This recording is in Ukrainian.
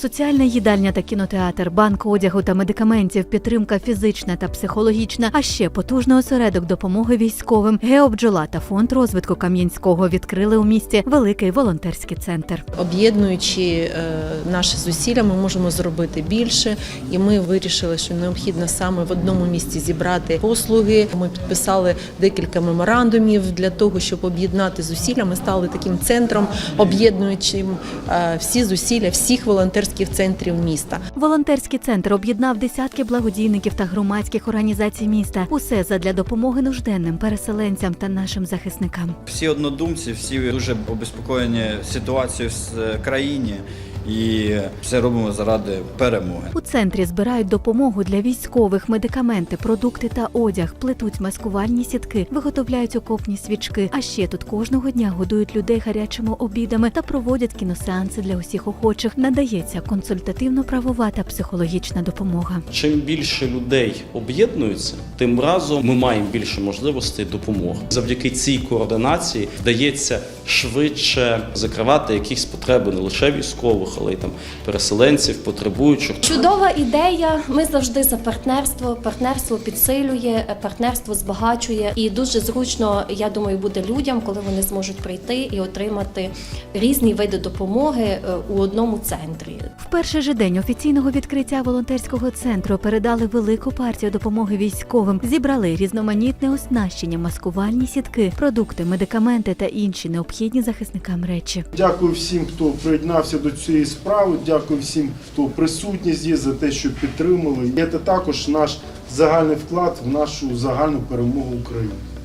Соціальна їдальня та кінотеатр, банк одягу та медикаментів, підтримка фізична та психологічна, а ще потужний осередок допомоги військовим. Геобджола та фонд розвитку Кам'янського відкрили у місті великий волонтерський центр. Об'єднуючи е, наші зусилля, ми можемо зробити більше, і ми вирішили, що необхідно саме в одному місці зібрати послуги. Ми підписали декілька меморандумів для того, щоб об'єднати зусилля. Ми стали таким центром, об'єднуючим е, всі зусилля всіх волонтерських центрів міста. Волонтерський центр об'єднав десятки благодійників та громадських організацій міста. Усе задля допомоги нужденним переселенцям та нашим захисникам. Всі однодумці, всі дуже обеспокоєні ситуацією в країні і все робимо заради перемоги. У центрі збирають допомогу для військових, медикаменти, продукти та одяг, плетуть маскувальні сітки, виготовляють окопні свічки. А ще тут кожного дня годують людей гарячими обідами та проводять кіносеанси для усіх охочих. Надається консультативно-правова та психологічна допомога. Чим більше людей об'єднуються, тим разом ми маємо більше можливостей допомоги. Завдяки цій координації вдається швидше закривати якісь потреби не лише військових, але й там переселенців, потребуючих. Чудова ідея. Ми завжди за партнерство. Партнерство підсилює, партнерство збагачує. І дуже зручно, я думаю, буде людям, коли вони зможуть прийти і отримати різні види допомоги е, у одному центрі. В перший же день офіційного відкриття волонтерського центру передали велику партію допомоги військовим. Зібрали різноманітне оснащення, маскувальні сітки, продукти, медикаменти та інші необхідні захисникам речі. Дякую всім, хто приєднався до цієї справи. Дякую всім, хто присутній здесь, за те, що підтримали. І Це також наш загальний вклад в нашу загальну перемогу України.